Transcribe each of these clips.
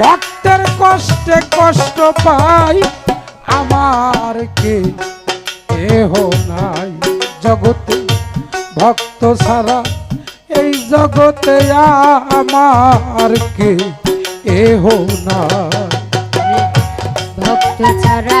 ভক্তের কষ্টে কষ্ট পাই। আমার কে এহ নাই জগতে, ভক্ত ছাড়া এই জগতে আমার কে এহ নাই। ভক্ত ছাড়া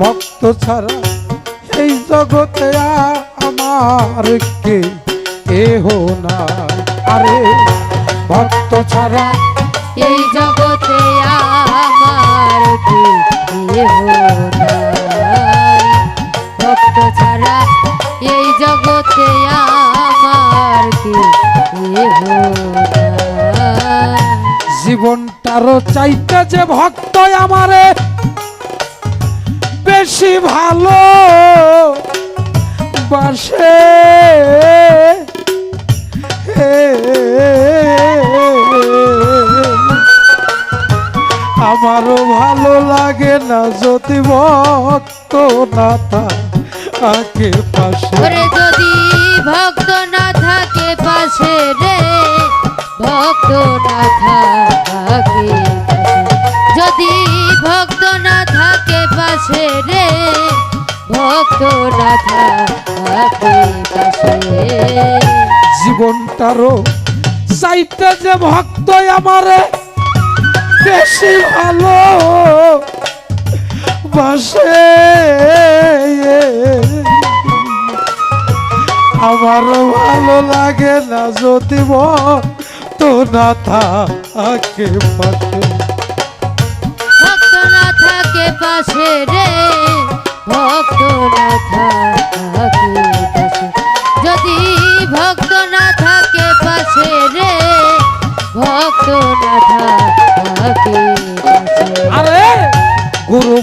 ভক্ত ছাড়া এই জগতে আমার কে এহ না আরে ভক্ত ছাড়া এই জগতে আমার কি কেহ নাই। ভক্ত ছাড়া এই জগতে আমার কি কেহ। জীবনটারও চাইতে যে ভক্ত আমারে বেশি ভালো বাসে। আমারও ভালো লাগে না যদি ভক্ত না থাকে পাশে। যদি ভক্ত না থাকে পাশে ভক্ত জীবনটারও চাইতে যে ভক্ত আমারে বেশি ভালো বাসে। আমারও ভালো লাগে না যদি তো না থাকে পাশে। ভক্ত না থাকে পাশে রে ভক্ত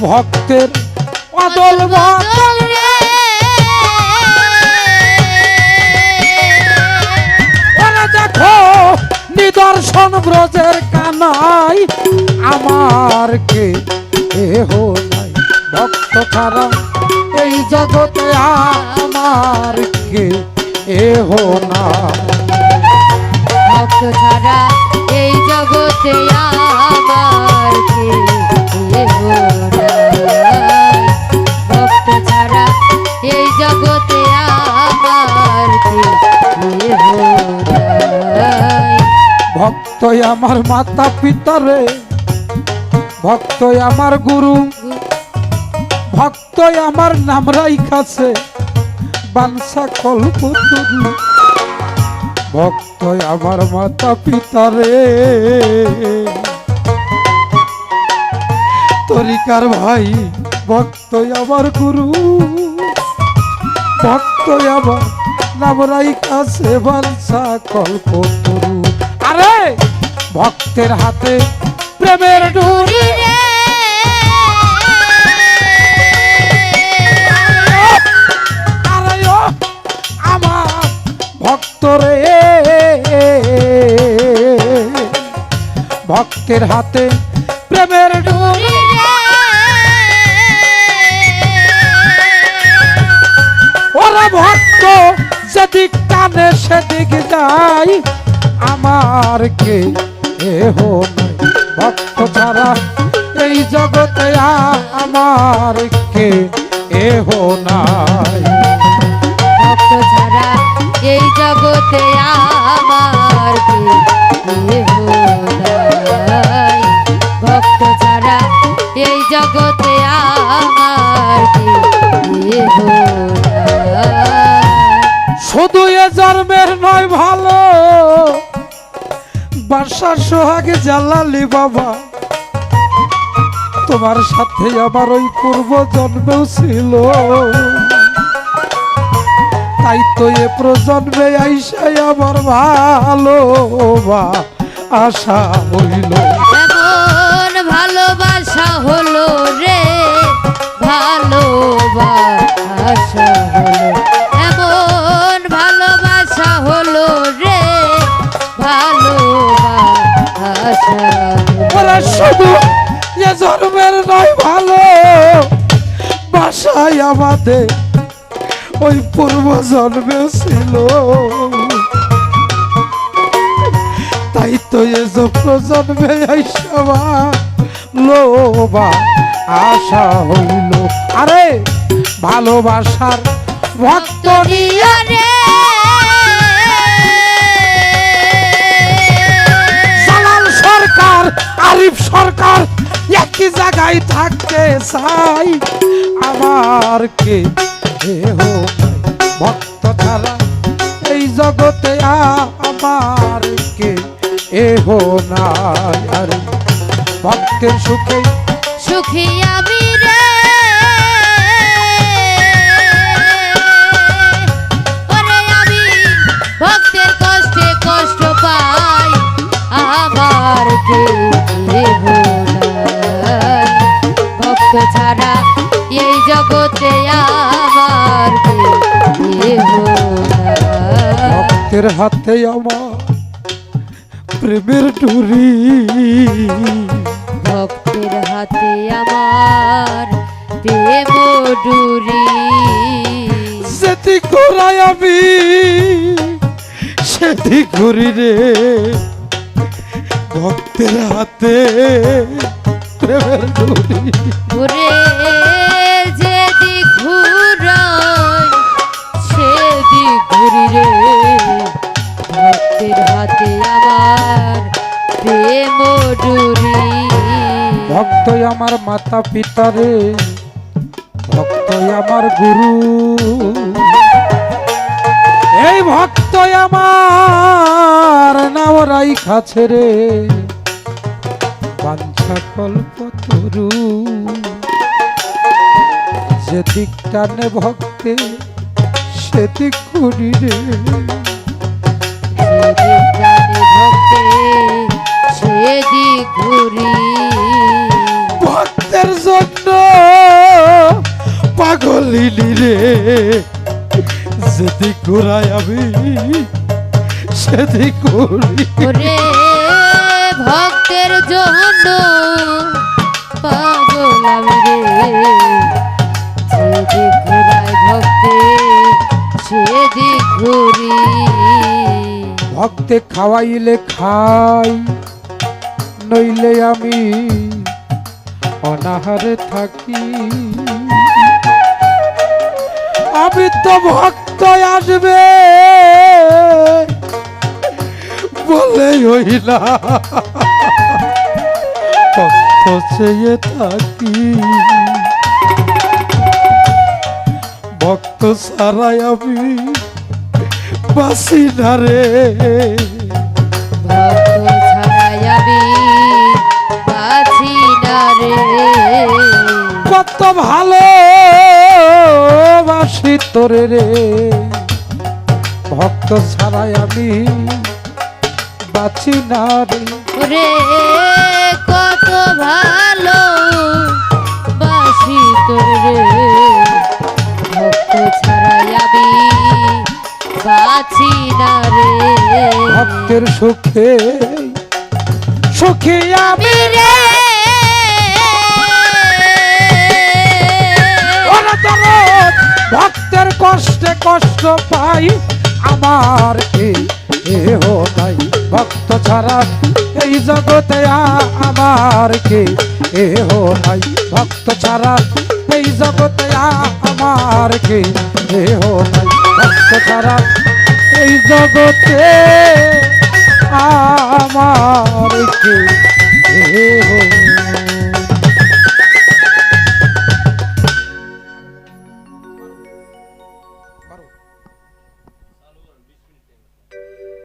ভক্তের অদল বদল দেখো নিদর্শন ব্রজের কানাই। আমার কে এহ নাই ভক্ত ছাড়া। এই জগতে আমার কে এহ নাই। ভক্ত ছাড়া এই জগতে আমার আমার মাতা পিতারে ভক্তই আমার গুরু। ভক্তই আমার নামরাই কাছে বানসা কল্পতরু। ভক্তই আমার মাতা পিতারে তরিকার ভাই, ভক্তই আমার গুরু। ভক্তই আমার নামরাই কাছে বানসা কল্পতরু। আরে ভক্তের হাতে প্রেমের ডুরি আমার ভক্ত রে। ভক্তের হাতে প্রেমের ডুরি ওরা ভক্ত যেদিক টানে সেদিক যাই, আমার কে এহ ভক্ত ছাড়া এই জগতে আমার কে এহ নাই। ভক্ত ছাড়া এই জগতে আমার কে বাসার সোহাগে জালালি বাবা। তোমার সাথে আমার ওই পূর্ব জন্মেও ছিল। তাই তো এ প্রজন্মে আইসাই আমার ভালো বা আশা হইল। ভালোবাসা হলো রে আমাদের ওই পূর্ব জন্মে ছিল। তাই তো এসব প্রজন্মে লোবা আশা হইল। আরে, ভালোবাসার ভক্ত নিয়া একই থাকতে চাই। আমার কে ভক্ত ছাড়া এই জগতে আমার কে এহ নাই? আর, ভক্তের সুখে সুখী আমি রে। ওরে আমি ভক্তের কষ্টে কষ্ট পাই। আমার কে। ভক্ত ছাড়া এই জগতে আমার। ভক্তের হাতে আমার প্রেমের ডুরি ভক্তের হাতে আমার প্রেম ডুরি সেটি ঘোরাই আমি সেটি ঘুরি রে। ভক্তের হাতে প্রেমের ডুরি ঘুরে যেদিক ঘুরাই সেদিক ঘুরি রে। ভক্তের হাতে আমার প্রেম ডুরি ভক্ত আমার মাতা পিতা রে। ভক্ত আমার গুরু। এই ভক্ত আমার নাওরাই কাছে রে। বাঞ্ছা কল্প তরু যেদিক টানে ভক্তে সেদিক করি রে। ভক্তে সেদিক ঘুরি। ভক্তের জন্য পাগলিনি রে। যেদিক ঘুরাই আমি সেদিক ঘুরি ভক্তের জন্য ভক্তে ভক্তে খাওয়াইলে খাই নইলে আমি অনাহারে থাকি। আমি তো ভক্ত আসবে বলে হইলা। ভক্ত চেয়ে থাকি ভক্ত সারাই আমি বাসি না রে। কত ভালো বাসি তোরে রে। ভক্ত ছাড়াই আমি বাঁচি না রে। ভালো বাসি তোর ভক্ত ছাড়াই আমি বাঁচি না রে। ভক্তের সুখে সুখে আমি রে। ভক্তের কষ্টে কষ্ট পাই আমার কে এহ নাই ভক্ত ছাড়া এই জগতে আমার কে? এ হো নাই ভক্ত ছাড়া এই জগতে আমার কে? এ হো নাই ভক্ত ছাড়া এই জগতে আমার কে? এ এহ